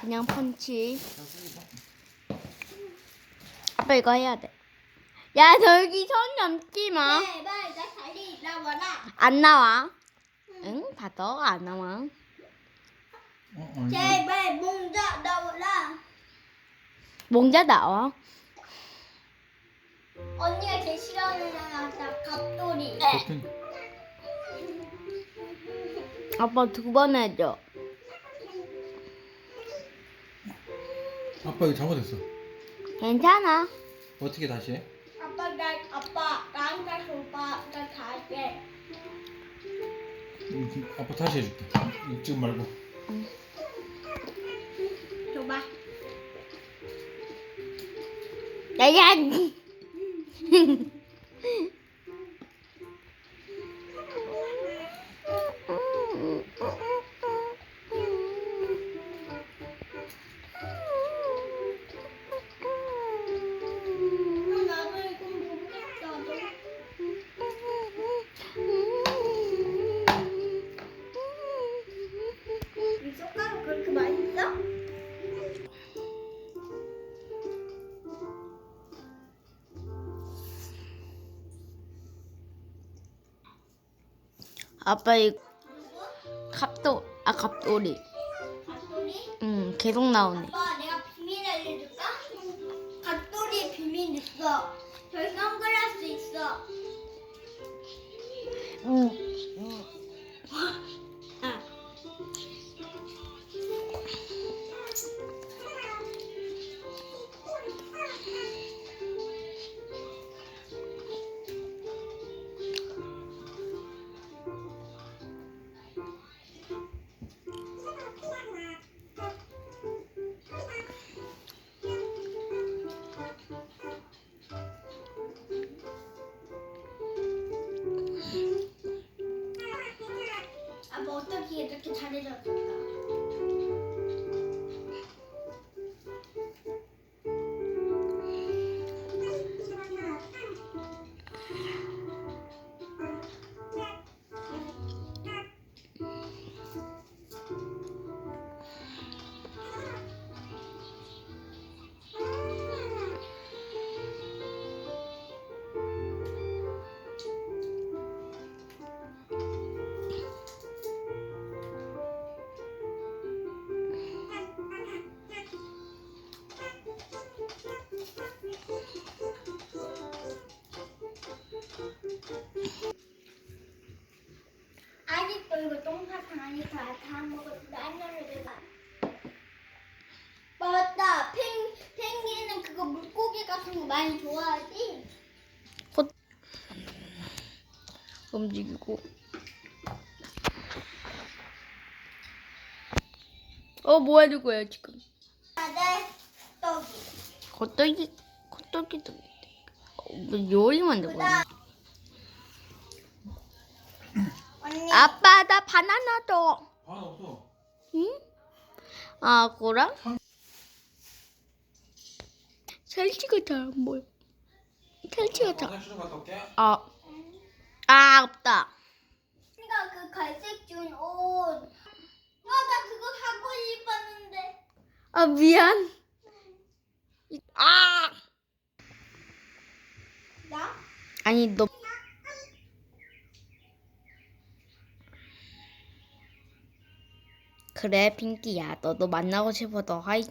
그냥 펀치. 아빠 이거 해야 돼. 야, 저기 선 넘지 마. 제발 나 다시 나와라. 안 나와. 응? 봐도 안 나와. 어, 아니, 제발 몽자 나와라. 몽자 나와. 언니가 제일 싫어하는 하나 갑돌이. 버튼. 아빠 두 번 해줘. 아빠 이거 잘못했어. 괜찮아. 어떻게 다시 해? 아빠 나 아빠 나한테 줘봐 나 갈게. 음, 아빠 다시 해줄게. 음, 지금 말고. 줘봐. 야야. 아빠 이 갑도 아 갑돌이. 응 계속 나오네. 아빠 내가 비밀 알려줄까? 갑돌이 비밀 있어. 저기 선글라스 있어. 응. 이렇게 잘해줬을 아니까 다 먹었는데 안녕히 내가 맞다 펭, 펭귄은 그거 물고기 같은 거 많이 좋아하지? 움직이고. 어, 뭐 하는 거야, 지금? 아들 떡이 겉떡이, 겉떡이도. 어, 뭐 요리 만들고 있네. 언니 아빠, 나 바나나 줘. 아 없어. 응? 아, 그래? 살치가 잘 안 보여. 살치가 잘. 화장실 좀 갔다 올게. 아, 아, 없다. 내가 그 갈색 준 옷. 아, 나 그거 사고 싶었는데. 아, 미안. 아! 나? 아니, 너. 그래, 핑키야. 너도 만나고 싶어. 너 하이,